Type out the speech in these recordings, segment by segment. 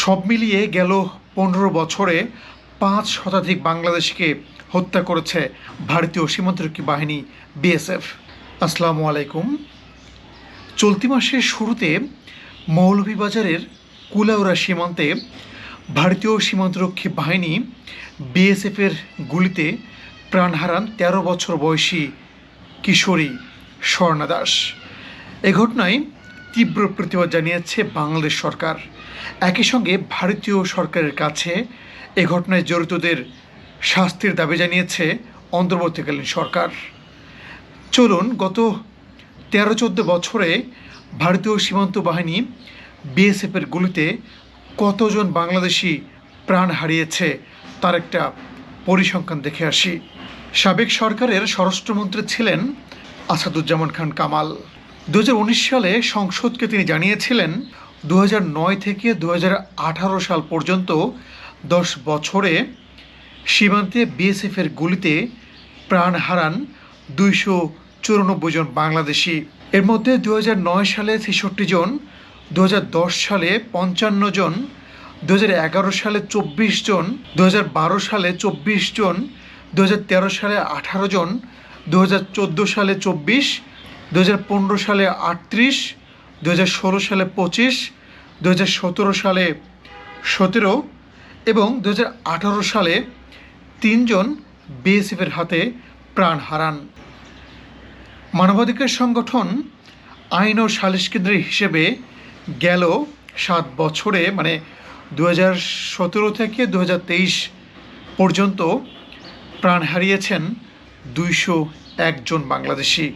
সব মিলিয়ে গেল পনেরো বছরে পাঁচ শতাধিক বাংলাদেশকে হত্যা করেছে ভারতীয় সীমান্তরক্ষী বাহিনী, বিএসএফ। আসসালামু আলাইকুম। চলতি মাসের শুরুতে মৌলভীবাজারের কুলাউড়া সীমান্তে ভারতীয় সীমান্তরক্ষী বাহিনী বিএসএফের গুলিতে প্রাণ হারান তেরো বছর বয়সী কিশোরী স্বর্ণা দাস। এ ঘটনায় তীব্র প্রতিবাদ জানিয়েছে বাংলাদেশ সরকার। একই সঙ্গে ভারতীয় সরকারের কাছে এ ঘটনায় জড়িতদের শাস্তির দাবি জানিয়েছে অন্তর্বর্তীকালীন সরকার। চলুন, গত তেরো চোদ্দ বছরে ভারতীয় সীমান্ত বাহিনী বিএসএফের গুলিতে কতজন বাংলাদেশি প্রাণ হারিয়েছে তার একটা পরিসংখ্যান দেখে আসি। সাবেক সরকারের স্বরাষ্ট্রমন্ত্রী ছিলেন আসাদুজ্জামান খান কামাল। দু হাজার উনিশ সালে সংসদকে তিনি জানিয়েছিলেন দু হাজার নয় থেকে দু হাজার আঠারো সাল পর্যন্ত দশ বছরে সীমান্তে বিএসএফের গুলিতে প্রাণ হারান দুইশো চুরানব্বই জন বাংলাদেশি। এর মধ্যে দু হাজার নয় সালে ছেষট্টি জন দু হাজার দশ সালে পঞ্চান্ন জন দু হাজার এগারো সালে চব্বিশ জন দু হাজার বারো সালে চব্বিশ জন দু হাজার তেরো সালে আঠারো জন দু হাজার চোদ্দ সালে চব্বিশ দু হাজার পনেরো সালে আটত্রিশ দু সালে পঁচিশ দু সালে সতেরো এবং দু হাজার আঠারো সালে তিনজন বিএসএফের হাতে প্রাণ হারান। মানবাধিকার সংগঠন আইন ও সালিশ কেন্দ্র হিসেবে গেল সাত বছরে মানে দু সতেরো থেকে দু হাজার তেইশ পর্যন্ত প্রাণ হারিয়েছেন দুইশো একজন বাংলাদেশি।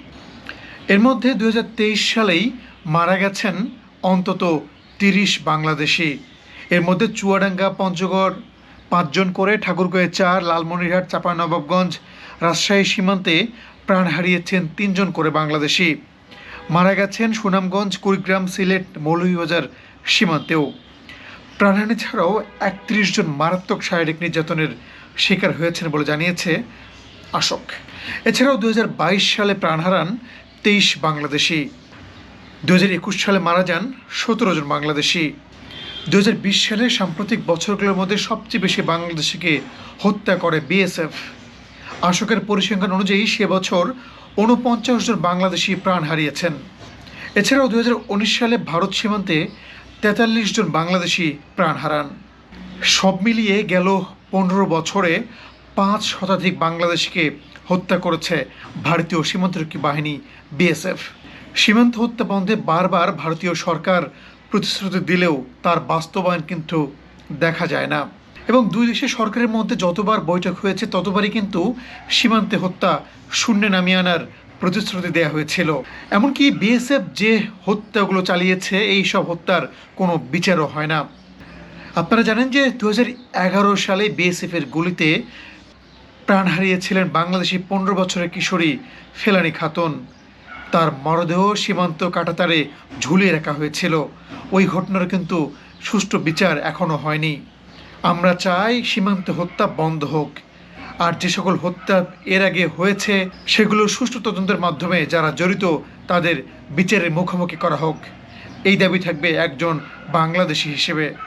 এর মধ্যে দু হাজার তেইশ সালেই মারা গেছেন অন্তত তিরিশ বাংলাদেশি। এর মধ্যে চুয়াডাঙ্গা, পঞ্চগড়, পাঁচজন করে ঠাকুরগাঁয়ে চার, লালমনিরহাট চাঁপানবাবগঞ্জ রাজশাহী সীমান্তে প্রাণ হারিয়েছেন তিনজন করে বাংলাদেশি। মারা গেছেন সুনামগঞ্জ, কুড়িগ্রাম, সিলেট, মৌলভীবাজার সীমান্তেও। প্রাণহানি ছাড়াও একত্রিশ জন মারাত্মক শারীরিক নির্যাতনের শিকার হয়েছেন বলে জানিয়েছে আশোক। এছাড়াও দু হাজার বাইশ সালে প্রাণ হারান তেইশ বাংলাদেশি। দু হাজার একুশ সালে মারা যান সতেরো জন বাংলাদেশি। দু বিশ সালে সাম্প্রতিক বছরগুলোর মধ্যে সবচেয়ে বেশি বাংলাদেশিকে হত্যা করে বিএসএফ। আশোকের পরিসংখ্যান অনুযায়ী সে বছর ঊনপঞ্চাশ জন বাংলাদেশি প্রাণ হারিয়েছেন। এছাড়াও দু হাজার উনিশ সালে ভারত সীমান্তে তেতাল্লিশ জন বাংলাদেশি প্রাণ হারান। সব মিলিয়ে গেল পনেরো বছরে পাঁচ শতাধিক বাংলাদেশিকে হত্যা করেছে ভারতীয় সীমান্তরক্ষী বাহিনী, বিএসএফ। সীমান্ত হত্যা বন্ধে বারবার ভারতীয় সরকার প্রতিশ্রুতি দিলেও তার বাস্তবায়ন কিন্তু দেখা যায় না। এবং দুই দেশের সরকারের মধ্যে যতবার বৈঠক হয়েছে, ততবারই কিন্তু সীমান্তে হত্যা শূন্যে নামিয়ে আনার প্রতিশ্রুতি দেওয়া হয়েছিল। এমনকি বিএসএফ যে হত্যাগুলো চালিয়েছে, এই সব হত্যার কোনো বিচারও হয় না। আপনারা জানেন যে দু হাজার এগারো সালে বিএসএফের গুলিতে প্রাণ হারিয়েছিলেন বাংলাদেশি পনেরো বছরের কিশোরী ফেলানি খাতুন। তার মরদেহ সীমান্ত কাটাতারে ঝুলিয়ে রাখা হয়েছিল। ওই ঘটনার কিন্তু সুষ্ঠু বিচার এখনও হয়নি। আমরা চাই সীমান্ত হত্যা বন্ধ হোক। আর যে সকল হত্যা এর আগে হয়েছে, সেগুলো সুষ্ঠু তদন্তের মাধ্যমে যারা জড়িত, তাদের বিচারের মুখোমুখি করা হোক। এই দাবি থাকবে একজন বাংলাদেশি হিসেবে।